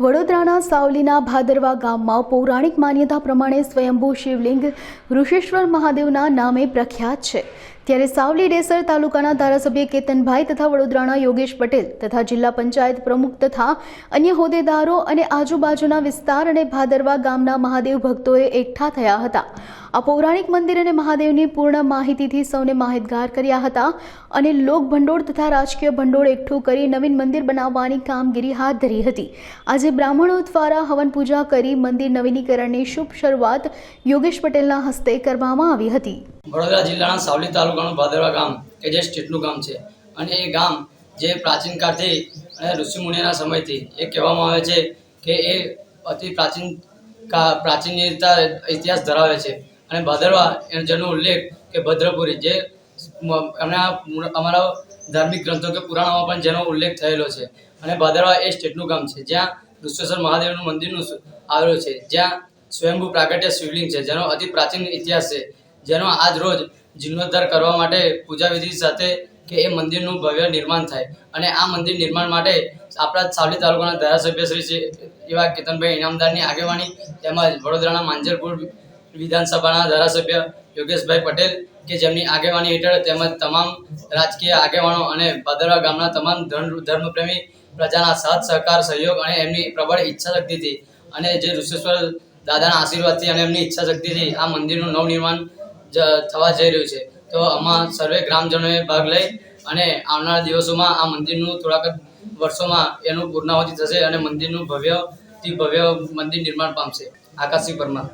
વડોદરાના સાવલીના ભાદરવા ગામમાં પૌરાણિક માન્યતા પ્રમાણે સ્વયંભૂ શિવલિંગ ઋષેશ્વર મહાદેવના નામે પ્રખ્યાત છે. ત્યારે સાવલી ડેસર તાલુકાના ધારાસભ્ય કેતનભાઈ તથા વડોદરાના યોગેશ પટેલ તથા જિલ્લા પંચાયત પ્રમુખ તથા અન્ય હોદ્દેદારો અને આજુબાજુના વિસ્તાર અને ભાદરવા ગામના મહાદેવ ભક્તોએ એકઠા થયા હતા. આ પૌરાણિક મંદિર અને મહાદેવની પૂર્ણ માહિતીથી સૌને માહિતગાર કર્યા હતા અને લોક ભંડોળ તથા રાજકીય ભંડોળ એકઠું કરી નવીન મંદિર બનાવવાની કામગીરી હાથ ધરી હતી. આજે બ્રાહ્મણો દ્વારા હવન પૂજા કરી મંદિર નવીનીકરણની શુભ શરૂઆત યોગેશ પટેલના હસ્તે કરવામાં આવી હતી. વડોદરા જિલ્લાના સાવલી તાલુકાનું ભાદરવા ગામ, કે જે સ્ટેટનું ગામ છે. અને એ ગામ જે પ્રાચીન કાળથી અને ઋષિમુનિના સમયથી એ કહેવામાં આવે છે કે એ અતિ પ્રાચીન કા, પ્રાચીનતા ઇતિહાસ ધરાવે છે. અને ભાદરવા જેનો ઉલ્લેખ કે ભદ્રપુરી જે એમના અમારા ધાર્મિક ગ્રંથો કે પુરાણોમાં પણ જેનો ઉલ્લેખ થયેલો છે. અને ભાદરવા એ સ્ટેટનું ગામ છે. જ્યાં ઋષેશ્વર મહાદેવનું મંદિરનું આવેલું છે. જ્યાં સ્વયંભૂ પ્રાગટ્ય શિવલિંગ છે, જેનો અતિ પ્રાચીન ઇતિહાસ છે. જેનો આજ રોજ જીર્ણોદ્ધાર કરવા માટે પૂજા વિધિ સાથે કે એ મંદિરનું ભવ્ય નિર્માણ થાય. અને આ મંદિર નિર્માણ માટે આપણા સાવલી તાલુકાના ધારાસભ્ય શ્રી છે એવા કેતનભાઈ ઇનામદારની આગેવાની તેમજ વડોદરાના માંજરપુર વિધાનસભાના ધારાસભ્ય યોગેશભાઈ પટેલ કે જેમની આગેવાની હેઠળ તેમજ તમામ રાજકીય આગેવાનો અને ભાદરવા ગામના તમામ ધર્મ ધર્મપ્રેમી પ્રજાના સાથ, સહકાર, સહયોગ અને એમની પ્રબળ ઈચ્છા શક્તિથી અને જે ઋષેશ્વર દાદાના આશીર્વાદથી અને એમની ઈચ્છા શક્તિથી આ મંદિરનું નવનિર્માણ થવા જઈ રહ્યું છે. તો આમાં સર્વે ગ્રામજનોએ ભાગ લઈ અને આવનારા દિવસોમાં આ મંદિરનું થોડાક વર્ષોમાં એનું પૂર્ણાહુતિ થશે અને મંદિરનું ભવ્યથી ભવ્ય મંદિર નિર્માણ પામશે. આકાશી પરમાર.